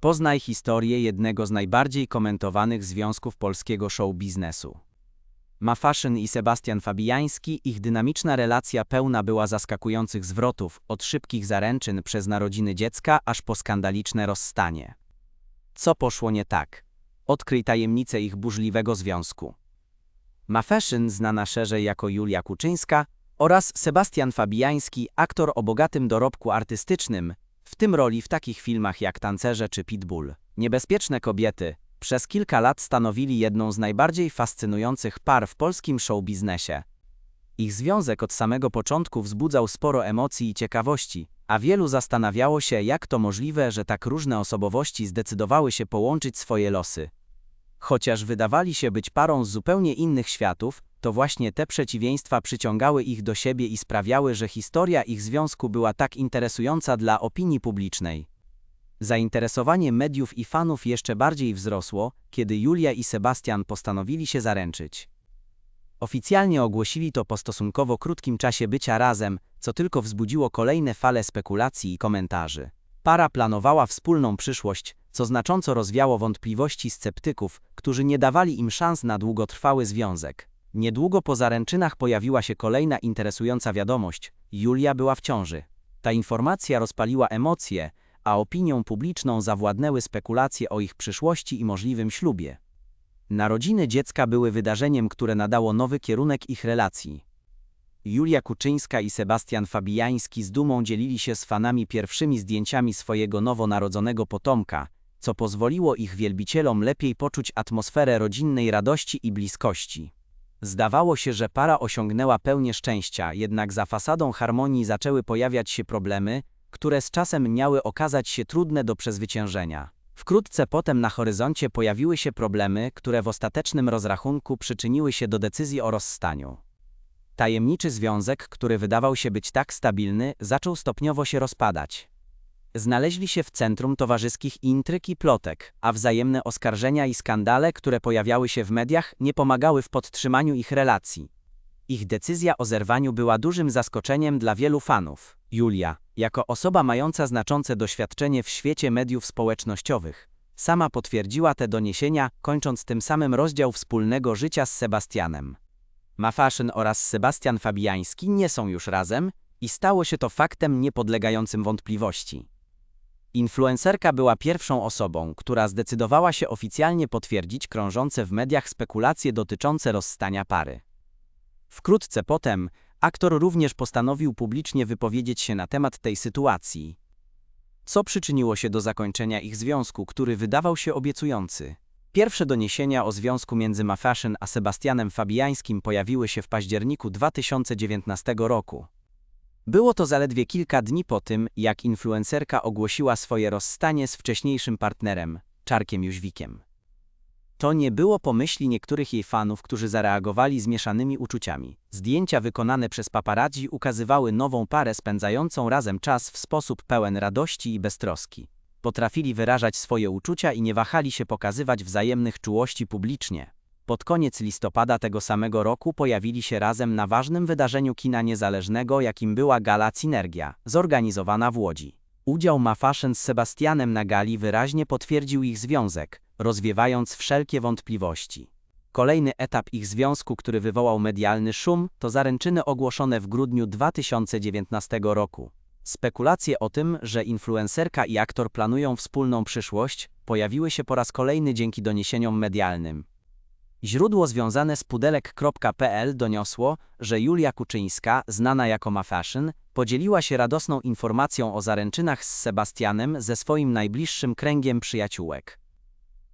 Poznaj historię jednego z najbardziej komentowanych związków polskiego show biznesu. Mafaszyn i Sebastian Fabijański, ich dynamiczna relacja pełna była zaskakujących zwrotów, od szybkich zaręczyn przez narodziny dziecka, aż po skandaliczne rozstanie. Co poszło nie tak? Odkryj tajemnicę ich burzliwego związku. Mafeszyn, znana szerzej jako Julia Kuczyńska, oraz Sebastian Fabijański, aktor o bogatym dorobku artystycznym, w tym roli w takich filmach jak Tancerze czy Pitbull. Niebezpieczne kobiety przez kilka lat stanowili jedną z najbardziej fascynujących par w polskim showbiznesie. Ich związek od samego początku wzbudzał sporo emocji i ciekawości, a wielu zastanawiało się, jak to możliwe, że tak różne osobowości zdecydowały się połączyć swoje losy. Chociaż wydawali się być parą z zupełnie innych światów, to właśnie te przeciwieństwa przyciągały ich do siebie i sprawiały, że historia ich związku była tak interesująca dla opinii publicznej. Zainteresowanie mediów i fanów jeszcze bardziej wzrosło, kiedy Julia i Sebastian postanowili się zaręczyć. Oficjalnie ogłosili to po stosunkowo krótkim czasie bycia razem, co tylko wzbudziło kolejne fale spekulacji i komentarzy. Para planowała wspólną przyszłość, co znacząco rozwiało wątpliwości sceptyków, którzy nie dawali im szans na długotrwały związek. Niedługo po zaręczynach pojawiła się kolejna interesująca wiadomość. Julia była w ciąży. Ta informacja rozpaliła emocje, a opinią publiczną zawładnęły spekulacje o ich przyszłości i możliwym ślubie. Narodziny dziecka były wydarzeniem, które nadało nowy kierunek ich relacji. Julia Kuczyńska i Sebastian Fabijański z dumą dzielili się z fanami pierwszymi zdjęciami swojego nowonarodzonego potomka, co pozwoliło ich wielbicielom lepiej poczuć atmosferę rodzinnej radości i bliskości. Zdawało się, że para osiągnęła pełnię szczęścia, jednak za fasadą harmonii zaczęły pojawiać się problemy, które z czasem miały okazać się trudne do przezwyciężenia. Wkrótce potem na horyzoncie pojawiły się problemy, które w ostatecznym rozrachunku przyczyniły się do decyzji o rozstaniu. Tajemniczy związek, który wydawał się być tak stabilny, zaczął stopniowo się rozpadać. Znaleźli się w centrum towarzyskich intryg i plotek, a wzajemne oskarżenia i skandale, które pojawiały się w mediach, nie pomagały w podtrzymaniu ich relacji. Ich decyzja o zerwaniu była dużym zaskoczeniem dla wielu fanów. Julia, jako osoba mająca znaczące doświadczenie w świecie mediów społecznościowych, sama potwierdziła te doniesienia, kończąc tym samym rozdział wspólnego życia z Sebastianem. Mafaszyn oraz Sebastian Fabijański nie są już razem i stało się to faktem niepodlegającym wątpliwości. Influencerka była pierwszą osobą, która zdecydowała się oficjalnie potwierdzić krążące w mediach spekulacje dotyczące rozstania pary. Wkrótce potem aktor również postanowił publicznie wypowiedzieć się na temat tej sytuacji. Co przyczyniło się do zakończenia ich związku, który wydawał się obiecujący? Pierwsze doniesienia o związku między Mafaszyn a Sebastianem Fabijańskim pojawiły się w październiku 2019 roku. Było to zaledwie kilka dni po tym, jak influencerka ogłosiła swoje rozstanie z wcześniejszym partnerem, Czarkiem Jóźwikiem. To nie było pomyśli niektórych jej fanów, którzy zareagowali zmieszanymi uczuciami. Zdjęcia wykonane przez paparazzi ukazywały nową parę spędzającą razem czas w sposób pełen radości i beztroski. Potrafili wyrażać swoje uczucia i nie wahali się pokazywać wzajemnych czułości publicznie. Pod koniec listopada tego samego roku pojawili się razem na ważnym wydarzeniu kina niezależnego, jakim była Gala Synergia, zorganizowana w Łodzi. Udział Mafaszyn z Sebastianem na gali wyraźnie potwierdził ich związek, rozwiewając wszelkie wątpliwości. Kolejny etap ich związku, który wywołał medialny szum, to zaręczyny ogłoszone w grudniu 2019 roku. Spekulacje o tym, że influencerka i aktor planują wspólną przyszłość, pojawiły się po raz kolejny dzięki doniesieniom medialnym. Źródło związane z pudelek.pl doniosło, że Julia Kuczyńska, znana jako Mafaszyn, podzieliła się radosną informacją o zaręczynach z Sebastianem ze swoim najbliższym kręgiem przyjaciółek.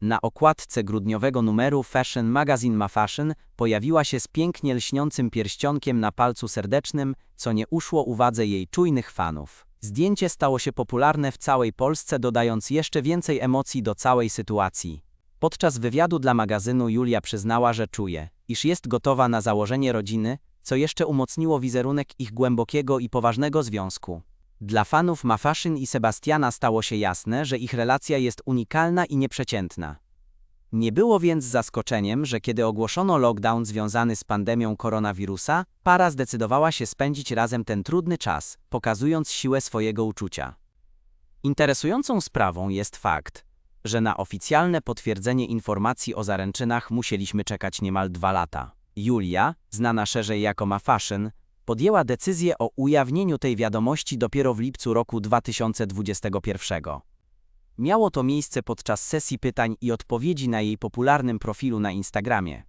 Na okładce grudniowego numeru Fashion Magazine Ma Fashion pojawiła się z pięknie lśniącym pierścionkiem na palcu serdecznym, co nie uszło uwadze jej czujnych fanów. Zdjęcie stało się popularne w całej Polsce, dodając jeszcze więcej emocji do całej sytuacji. Podczas wywiadu dla magazynu Julia przyznała, że czuje, iż jest gotowa na założenie rodziny, co jeszcze umocniło wizerunek ich głębokiego i poważnego związku. Dla fanów Mafaszyn i Sebastiana stało się jasne, że ich relacja jest unikalna i nieprzeciętna. Nie było więc zaskoczeniem, że kiedy ogłoszono lockdown związany z pandemią koronawirusa, para zdecydowała się spędzić razem ten trudny czas, pokazując siłę swojego uczucia. Interesującą sprawą jest fakt, że na oficjalne potwierdzenie informacji o zaręczynach musieliśmy czekać niemal dwa lata. Julia, znana szerzej jako Ma Fashion, podjęła decyzję o ujawnieniu tej wiadomości dopiero w lipcu roku 2021. Miało to miejsce podczas sesji pytań i odpowiedzi na jej popularnym profilu na Instagramie.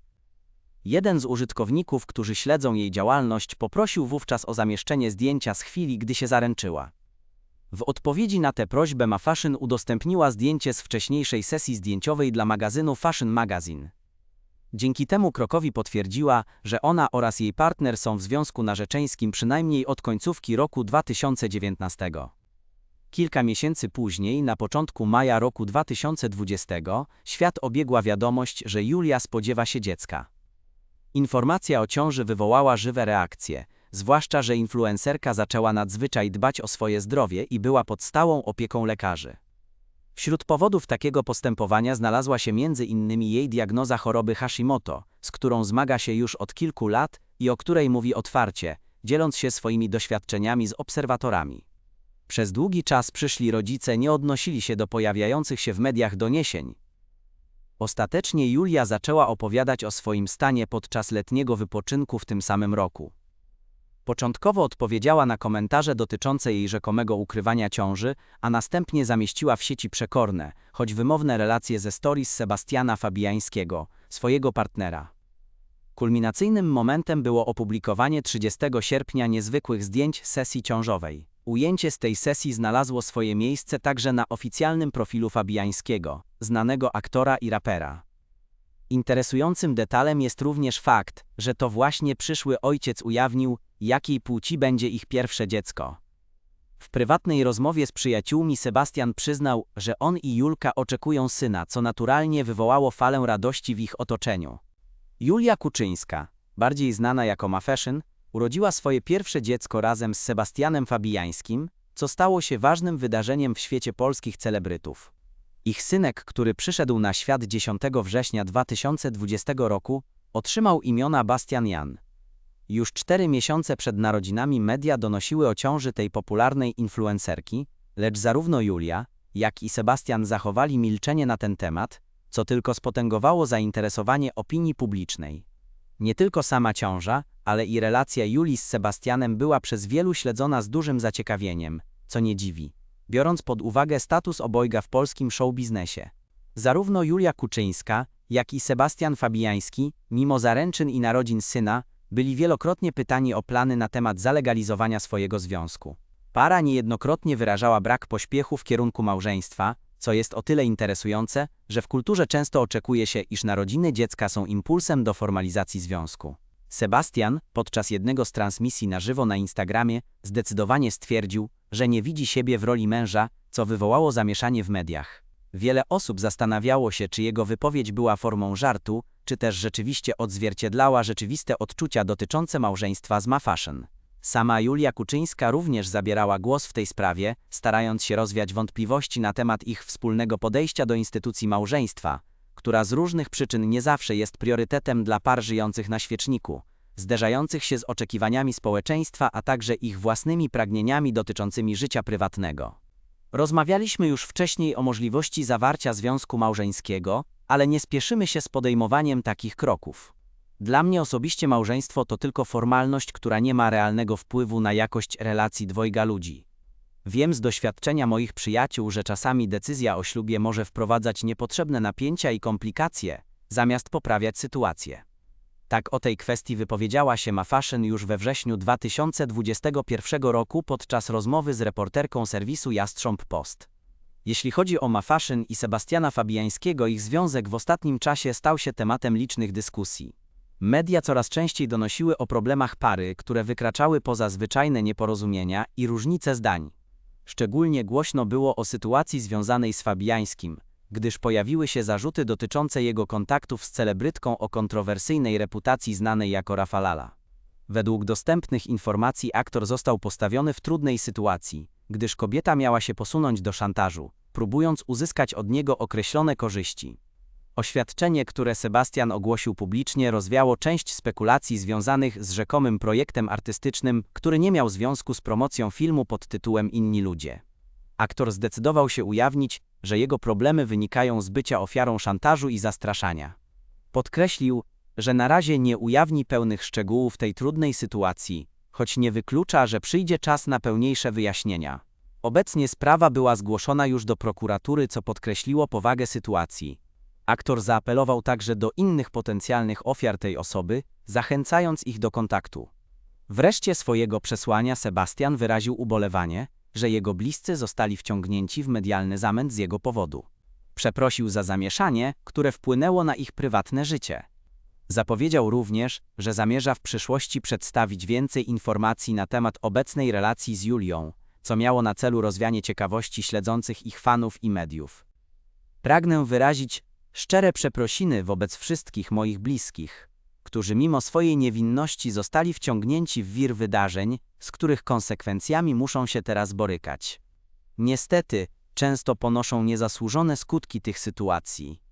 Jeden z użytkowników, którzy śledzą jej działalność, poprosił wówczas o zamieszczenie zdjęcia z chwili, gdy się zaręczyła. W odpowiedzi na tę prośbę Ma Fashion udostępniła zdjęcie z wcześniejszej sesji zdjęciowej dla magazynu Fashion Magazine. Dzięki temu krokowi potwierdziła, że ona oraz jej partner są w związku narzeczeńskim przynajmniej od końcówki roku 2019. Kilka miesięcy później, na początku maja roku 2020, świat obiegła wiadomość, że Julia spodziewa się dziecka. Informacja o ciąży wywołała żywe reakcje, zwłaszcza, że influencerka zaczęła nadzwyczaj dbać o swoje zdrowie i była pod stałą opieką lekarzy. Wśród powodów takiego postępowania znalazła się między innymi jej diagnoza choroby Hashimoto, z którą zmaga się już od kilku lat i o której mówi otwarcie, dzieląc się swoimi doświadczeniami z obserwatorami. Przez długi czas przyszli rodzice nie odnosili się do pojawiających się w mediach doniesień. Ostatecznie Julia zaczęła opowiadać o swoim stanie podczas letniego wypoczynku w tym samym roku. Początkowo odpowiedziała na komentarze dotyczące jej rzekomego ukrywania ciąży, a następnie zamieściła w sieci przekorne, choć wymowne relacje ze stories Sebastiana Fabiańskiego, swojego partnera. Kulminacyjnym momentem było opublikowanie 30 sierpnia niezwykłych zdjęć sesji ciążowej. Ujęcie z tej sesji znalazło swoje miejsce także na oficjalnym profilu Fabiańskiego, znanego aktora i rapera. Interesującym detalem jest również fakt, że to właśnie przyszły ojciec ujawnił, jakiej płci będzie ich pierwsze dziecko. W prywatnej rozmowie z przyjaciółmi Sebastian przyznał, że on i Julka oczekują syna, co naturalnie wywołało falę radości w ich otoczeniu. Julia Kuczyńska, bardziej znana jako Ma Fashion, urodziła swoje pierwsze dziecko razem z Sebastianem Fabijańskim, co stało się ważnym wydarzeniem w świecie polskich celebrytów. Ich synek, który przyszedł na świat 10 września 2020 roku, otrzymał imiona Bastian Jan. Już cztery miesiące przed narodzinami media donosiły o ciąży tej popularnej influencerki, lecz zarówno Julia, jak i Sebastian zachowali milczenie na ten temat, co tylko spotęgowało zainteresowanie opinii publicznej. Nie tylko sama ciąża, ale i relacja Julii z Sebastianem była przez wielu śledzona z dużym zaciekawieniem, co nie dziwi, biorąc pod uwagę status obojga w polskim showbiznesie. Zarówno Julia Kuczyńska, jak i Sebastian Fabijański, mimo zaręczyn i narodzin syna, byli wielokrotnie pytani o plany na temat zalegalizowania swojego związku. Para niejednokrotnie wyrażała brak pośpiechu w kierunku małżeństwa, co jest o tyle interesujące, że w kulturze często oczekuje się, iż narodziny dziecka są impulsem do formalizacji związku. Sebastian, podczas jednego z transmisji na żywo na Instagramie, zdecydowanie stwierdził, że nie widzi siebie w roli męża, co wywołało zamieszanie w mediach. Wiele osób zastanawiało się, czy jego wypowiedź była formą żartu, czy też rzeczywiście odzwierciedlała rzeczywiste odczucia dotyczące małżeństwa z Ma Fashion. Sama Julia Kuczyńska również zabierała głos w tej sprawie, starając się rozwiać wątpliwości na temat ich wspólnego podejścia do instytucji małżeństwa, która z różnych przyczyn nie zawsze jest priorytetem dla par żyjących na świeczniku, zderzających się z oczekiwaniami społeczeństwa, a także ich własnymi pragnieniami dotyczącymi życia prywatnego. Rozmawialiśmy już wcześniej o możliwości zawarcia związku małżeńskiego, ale nie spieszymy się z podejmowaniem takich kroków. Dla mnie osobiście małżeństwo to tylko formalność, która nie ma realnego wpływu na jakość relacji dwojga ludzi. Wiem z doświadczenia moich przyjaciół, że czasami decyzja o ślubie może wprowadzać niepotrzebne napięcia i komplikacje, zamiast poprawiać sytuację. Tak o tej kwestii wypowiedziała się Ma Fashion już we wrześniu 2021 roku podczas rozmowy z reporterką serwisu Jastrząb Post. Jeśli chodzi o Ma Fashion i Sebastiana Fabiańskiego, ich związek w ostatnim czasie stał się tematem licznych dyskusji. Media coraz częściej donosiły o problemach pary, które wykraczały poza zwyczajne nieporozumienia i różnice zdań. Szczególnie głośno było o sytuacji związanej z Fabiańskim, gdyż pojawiły się zarzuty dotyczące jego kontaktów z celebrytką o kontrowersyjnej reputacji znanej jako Rafalala. Według dostępnych informacji aktor został postawiony w trudnej sytuacji, gdyż kobieta miała się posunąć do szantażu, próbując uzyskać od niego określone korzyści. Oświadczenie, które Sebastian ogłosił publicznie, rozwiało część spekulacji związanych z rzekomym projektem artystycznym, który nie miał związku z promocją filmu pod tytułem Inni ludzie. Aktor zdecydował się ujawnić, że jego problemy wynikają z bycia ofiarą szantażu i zastraszania. Podkreślił, że na razie nie ujawni pełnych szczegółów tej trudnej sytuacji, choć nie wyklucza, że przyjdzie czas na pełniejsze wyjaśnienia. Obecnie sprawa była zgłoszona już do prokuratury, co podkreśliło powagę sytuacji. Aktor zaapelował także do innych potencjalnych ofiar tej osoby, zachęcając ich do kontaktu. Wreszcie swojego przesłania Sebastian wyraził ubolewanie, że jego bliscy zostali wciągnięci w medialny zamęt z jego powodu. Przeprosił za zamieszanie, które wpłynęło na ich prywatne życie. Zapowiedział również, że zamierza w przyszłości przedstawić więcej informacji na temat obecnej relacji z Julią, co miało na celu rozwianie ciekawości śledzących ich fanów i mediów. Pragnę wyrazić szczere przeprosiny wobec wszystkich moich bliskich, którzy mimo swojej niewinności zostali wciągnięci w wir wydarzeń, z których konsekwencjami muszą się teraz borykać. Niestety, często ponoszą niezasłużone skutki tych sytuacji.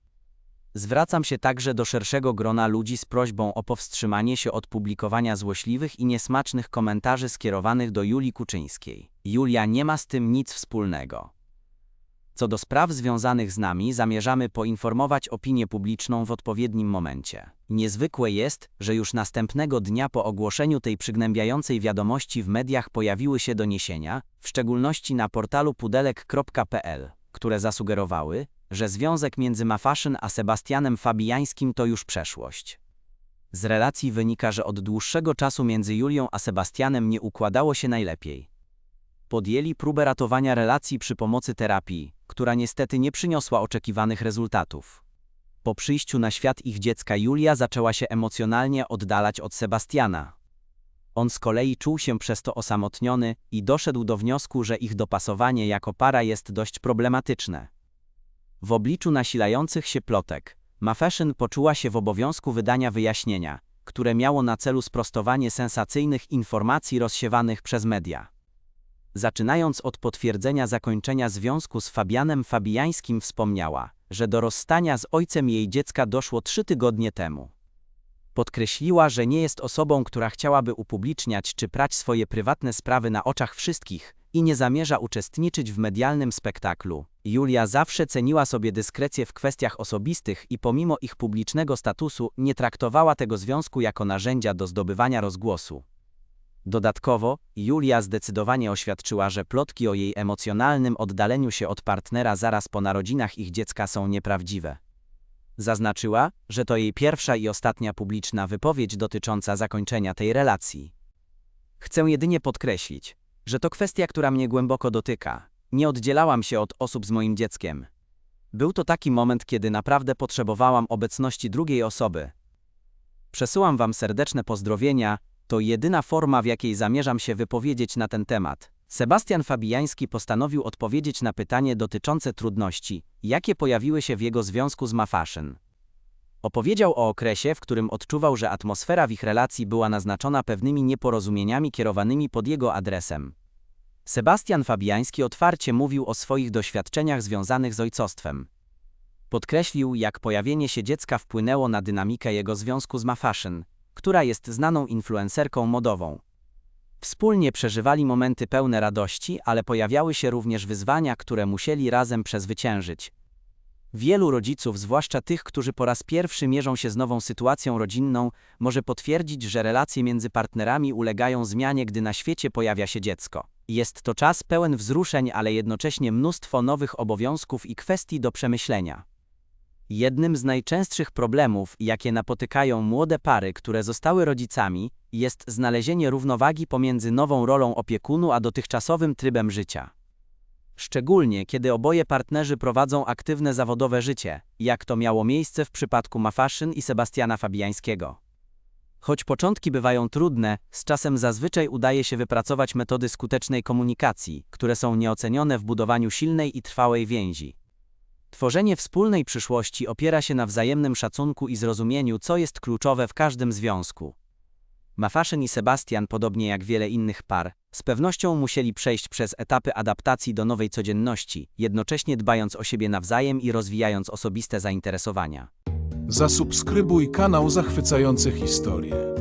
Zwracam się także do szerszego grona ludzi z prośbą o powstrzymanie się od publikowania złośliwych i niesmacznych komentarzy skierowanych do Julii Kuczyńskiej. Julia nie ma z tym nic wspólnego. Co do spraw związanych z nami, zamierzamy poinformować opinię publiczną w odpowiednim momencie. Niezwykłe jest, że już następnego dnia po ogłoszeniu tej przygnębiającej wiadomości w mediach pojawiły się doniesienia, w szczególności na portalu pudelek.pl, które zasugerowały, że związek między Mafaszyn a Sebastianem Fabijańskim to już przeszłość. Z relacji wynika, że od dłuższego czasu między Julią a Sebastianem nie układało się najlepiej. Podjęli próbę ratowania relacji przy pomocy terapii, która niestety nie przyniosła oczekiwanych rezultatów. Po przyjściu na świat ich dziecka Julia zaczęła się emocjonalnie oddalać od Sebastiana. On z kolei czuł się przez to osamotniony i doszedł do wniosku, że ich dopasowanie jako para jest dość problematyczne. W obliczu nasilających się plotek, Mafeszyn poczuła się w obowiązku wydania wyjaśnienia, które miało na celu sprostowanie sensacyjnych informacji rozsiewanych przez media. Zaczynając od potwierdzenia zakończenia związku z Fabianem Fabijańskim wspomniała, że do rozstania z ojcem jej dziecka doszło trzy tygodnie temu. Podkreśliła, że nie jest osobą, która chciałaby upubliczniać czy prać swoje prywatne sprawy na oczach wszystkich i nie zamierza uczestniczyć w medialnym spektaklu. Julia zawsze ceniła sobie dyskrecję w kwestiach osobistych i pomimo ich publicznego statusu nie traktowała tego związku jako narzędzia do zdobywania rozgłosu. Dodatkowo, Julia zdecydowanie oświadczyła, że plotki o jej emocjonalnym oddaleniu się od partnera zaraz po narodzinach ich dziecka są nieprawdziwe. Zaznaczyła, że to jej pierwsza i ostatnia publiczna wypowiedź dotycząca zakończenia tej relacji. Chcę jedynie podkreślić, że to kwestia, która mnie głęboko dotyka. Nie oddzielałam się od osób z moim dzieckiem. Był to taki moment, kiedy naprawdę potrzebowałam obecności drugiej osoby. Przesyłam Wam serdeczne pozdrowienia to jedyna forma, w jakiej zamierzam się wypowiedzieć na ten temat. Sebastian Fabijański postanowił odpowiedzieć na pytanie dotyczące trudności, jakie pojawiły się w jego związku z Mafaszyn. Opowiedział o okresie, w którym odczuwał, że atmosfera w ich relacji była naznaczona pewnymi nieporozumieniami kierowanymi pod jego adresem. Sebastian Fabijański otwarcie mówił o swoich doświadczeniach związanych z ojcostwem. Podkreślił, jak pojawienie się dziecka wpłynęło na dynamikę jego związku z Mafaszyn, która jest znaną influencerką modową. Wspólnie przeżywali momenty pełne radości, ale pojawiały się również wyzwania, które musieli razem przezwyciężyć. Wielu rodziców, zwłaszcza tych, którzy po raz pierwszy mierzą się z nową sytuacją rodzinną, może potwierdzić, że relacje między partnerami ulegają zmianie, gdy na świecie pojawia się dziecko. Jest to czas pełen wzruszeń, ale jednocześnie mnóstwo nowych obowiązków i kwestii do przemyślenia. Jednym z najczęstszych problemów, jakie napotykają młode pary, które zostały rodzicami, jest znalezienie równowagi pomiędzy nową rolą opiekunu a dotychczasowym trybem życia. Szczególnie kiedy oboje partnerzy prowadzą aktywne zawodowe życie, jak to miało miejsce w przypadku Mafaszyn i Sebastiana Fabijańskiego. Choć początki bywają trudne, z czasem zazwyczaj udaje się wypracować metody skutecznej komunikacji, które są nieocenione w budowaniu silnej i trwałej więzi. Tworzenie wspólnej przyszłości opiera się na wzajemnym szacunku i zrozumieniu, co jest kluczowe w każdym związku. Mafaszyn i Sebastian, podobnie jak wiele innych par, z pewnością musieli przejść przez etapy adaptacji do nowej codzienności, jednocześnie dbając o siebie nawzajem i rozwijając osobiste zainteresowania. Zasubskrybuj kanał Zachwycające Historie.